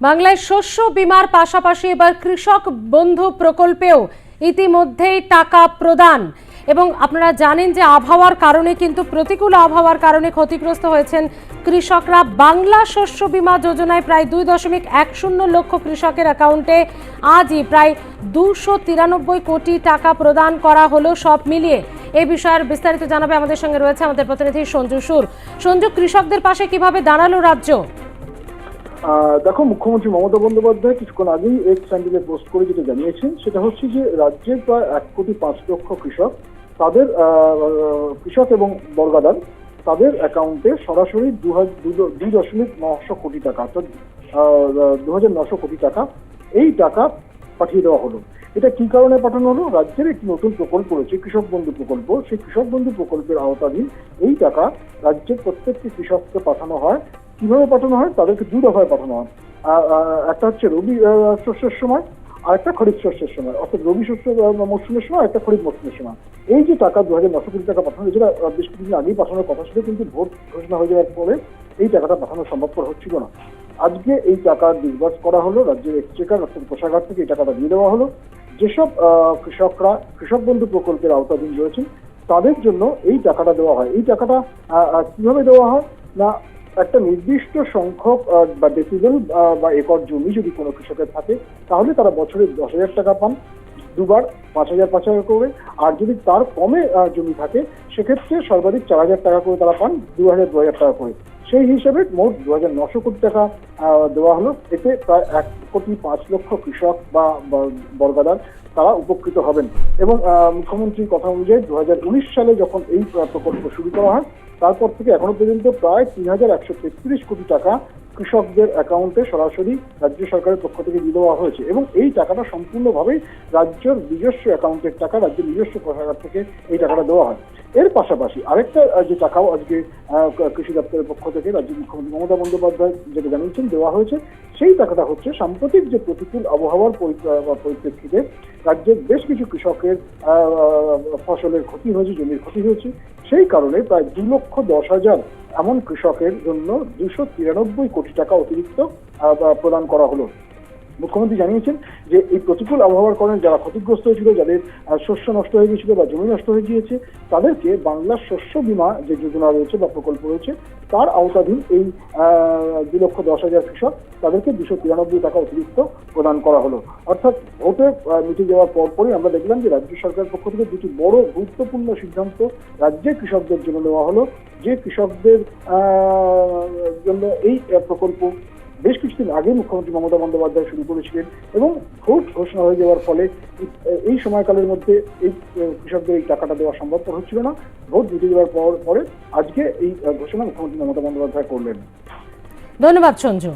বাংলায় শস্য বিমার পাশাপাশি এবার কৃষক বন্ধু প্রকল্পেও ইতিমধ্যেই টাকা প্রদান। এবং আপনারা জানেন যে আবহাওয়ার কারণে কিন্তু প্রতিকূল আবহাওয়ার কারণে ক্ষতিগ্রস্ত হয়েছেন কৃষকরা। বাংলা শস্য বীমা যোজনায় প্রায় দুই দশমিক এক শূন্য লক্ষ কৃষকের অ্যাকাউন্টে আজই প্রায় দুশো তিরানব্বই কোটি টাকা প্রদান করা হলো সব মিলিয়ে। এই বিষয়ের বিস্তারিত জানাবে আমাদের সঙ্গে রয়েছে আমাদের প্রতিনিধি সঞ্জু সুর। সঞ্জু, কৃষকদের পাশে কীভাবে দাঁড়াল রাজ্য? দেখো, মুখ্যমন্ত্রী মমতা বন্দ্যোপাধ্যায় কিছুক্ষণ আগেই এক স্যান্ডেলে পোস্ট করে যেটা জানিয়েছেন, সেটা হচ্ছে যে রাজ্যের প্রায় এক কোটি পাঁচ লক্ষ কৃষক, তাদের কৃষক এবং বর্গাদার, তাদের অ্যাকাউন্টে সরাসরি দু হাজার দুই দশমিক নশো কোটি টাকা, অর্থাৎ দু হাজার নশো কোটি টাকা, এই টাকা পাঠিয়ে দেওয়া হলো। এটা কি কারণে পাঠানো হলো? রাজ্যের একটি নতুন প্রকল্প রয়েছে, কৃষক বন্ধু প্রকল্প। সেই কৃষক বন্ধু প্রকল্পের আওতাধীন এই টাকা রাজ্যের প্রত্যেকটি কৃষককে পাঠানো হয়। কীভাবে পাঠানো হয়, তাদেরকে দু দফায় পাঠানো হয়। একটা হচ্ছে রবি শস্যের সময়, আর একটা খরিফ শস্যের সময়। অর্থাৎ রবি শস্য মরশুমের সময়, একটা খরিফ মরশুমের সময়। এই যে টাকা দু হাজার নশো কোটি টাকা পাঠানো যেটা বেশ কিছুদিন আগেই পাঠানোর কথা ছিল, কিন্তু ভোট ঘোষণা হয়ে যাওয়ার পরে এই টাকাটা পাঠানো সম্ভবপর হচ্ছিল না। আজকে এই টাকা ডিসবার্স করা হলো, রাজ্যের এক্সচেকার অর্থাৎ কোষাগার থেকে এই টাকাটা দিয়ে দেওয়া হলো। যেসব কৃষকরা, কৃষক বন্ধু প্রকল্পের আওতাধীন রয়েছেন, তাদের জন্য এই টাকাটা দেওয়া হয়। এই টাকাটা কীভাবে দেওয়া হয়? না একটা নির্দিষ্ট সংখ্যক বা ডেসিবেল বা একর জমি যদি কোনো কৃষকের থাকে, তাহলে তারা বছরে দশ হাজার টাকা পান, দুবার পাঁচ হাজার পাঁচ হাজার করে। আর যদি তার কমে জমি থাকে, সেক্ষেত্রে সর্বাধিক চার হাজার টাকা করে তারা পান, দু হাজার দু হাজার টাকা করে। সেই হিসেবে মোট দু হাজার নশো কোটি টাকা দেওয়া হলো। এতে প্রায় এক কোটি পাঁচ লক্ষ কৃষক বা, বা- বর্গাদার তারা উপকৃত হবেন। এবং মুখ্যমন্ত্রীর কথা অনুযায়ী দু হাজার উনিশ সালে যখন এই প্রকল্প শুরু করা হয়, তারপর থেকে এখনও পর্যন্ত প্রায় তিন হাজার একশো তেত্রিশ কোটি টাকা কৃষকদের অ্যাকাউন্টে সরাসরি রাজ্য সরকারের পক্ষ থেকে দিয়ে দেওয়া হয়েছে এবং এই টাকাটা সম্পূর্ণভাবেই রাজ্যের নিজস্ব অ্যাকাউন্টের টাকা, রাজ্যের নিজস্ব কোষাগার থেকে এই টাকাটা দেওয়া হয়। এর পাশাপাশি আরেকটা যে টাকাও আজকে কৃষি দপ্তরের পক্ষ থেকে রাজ্যের মুখ্যমন্ত্রী মমতা বন্দ্যোপাধ্যায় যেটা জানিয়েছেন, দেওয়া হয়েছে, সেই টাকাটা হচ্ছে সাম্প্রতিক যে প্রতিকূল আবহাওয়ার পরিপ্রেক্ষিতে রাজ্যের বেশ কিছু কৃষকের ফসলের ক্ষতি হয়েছে, জমির ক্ষতি হয়েছে। সেই কারণে প্রায় দু লক্ষ দশ হাজার এমন কৃষকের জন্য দুশো তিরানব্বই কোটি টাকা অতিরিক্ত প্রদান করা হলো। মুখ্যমন্ত্রী জানিয়েছেন যে এই প্রতিকূল আবহাওয়ার কারণে যারা ক্ষতিগ্রস্ত হয়েছিল, যাদের শস্য নষ্ট হয়ে গিয়েছিল বা জমি নষ্ট হয়ে গিয়েছে, তাদেরকে বাংলার শস্য বীমা যে যোজনা রয়েছে বা প্রকল্প রয়েছে, তার আওতাধীন এই দু লক্ষ দশ হাজার কৃষক তাদেরকে দুশো তিরানব্বই টাকা অতিরিক্ত প্রদান করা হলো। অর্থাৎ ভোটে মিটে যাওয়ার পরপরই আমরা দেখলাম যে রাজ্য সরকারের পক্ষ থেকে দুটি বড় গুরুত্বপূর্ণ সিদ্ধান্ত রাজ্যের কৃষকদের জন্য নেওয়া হলো, যে কৃষকদের জন্য এই প্রকল্প বেশ কিছুদিন আগে মুখ্যমন্ত্রী মমতা বন্দ্যোপাধ্যায় শুরু করেছিলেন এবং ভোট ঘোষণা হয়ে যাওয়ার ফলে এই- সময়কালের মধ্যে এই কৃষকদের এই টাকাটা দেওয়া সম্ভবপর হচ্ছিল না। ভোট জিতে যাওয়ার পর, পরে আজকে এই ঘোষণা মুখ্যমন্ত্রী মমতা বন্দ্যোপাধ্যায় করলেন। ধন্যবাদ, সঞ্জু।